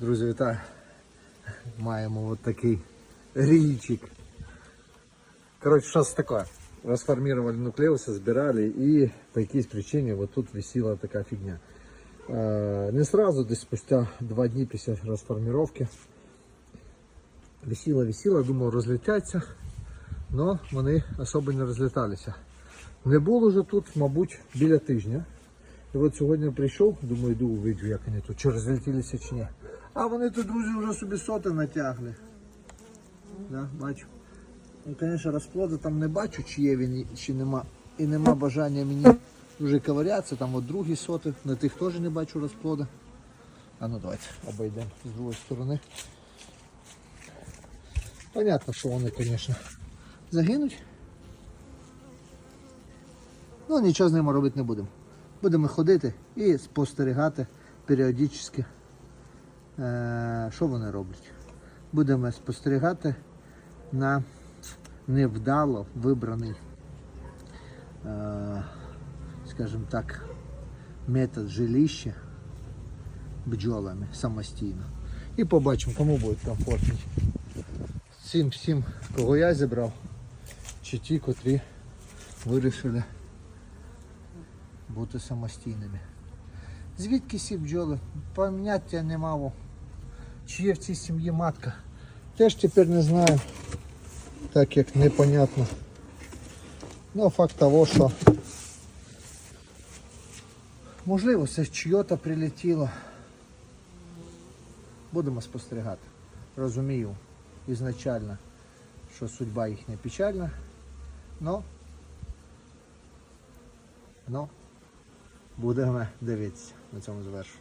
Друзі, вітаю. Маємо от такий річик. Короче, что это такое? Расформировали нуклеусы, собирали и по какой причине вот тут висела такая фигня. Э, Не сразу, десь спустя два дні після розформировки. Висіла, висіла, думав розлетяться, але вони особо не розліталися. Не було вже тут, мабуть, біля тижня. І от сьогодні прийшов, думаю, йду увидю, як вони тут, чи розлетілися чи ні. А вони тут, друзі, вже собі соти натягли. Да, бачу. Ну, звісно, розплоду там не бачу, чи є він, чи нема. І нема бажання мені вже ковырятися. Там от другі соти, на тих теж не бачу розплоду. А ну давайте обійдемо з другої сторони. Понятно, що вони, звісно, загинуть. Ну, нічого з ними робити не будемо. Будемо ходити і спостерігати періодично, що вони роблять. Будемо спостерігати на невдало вибраний, е, скажімо так, метод жилища бджолами самостійно. І побачимо, кому буде комфортніше. Всім, всім, кого я зібрав, чи ті, котрі вирішили бути самостійними. Звідки сі бджоли? Поняття не мало. Чи є в цій сім'ї матка? Теж тепер не знаю. Так як непонятно. Ну, факт того, що можливо це чьо-то прилетіло. Будемо спостерігати. Розумію ізначально, що судьба їхня печальна, но, но будемо дивитися на цьому завершу.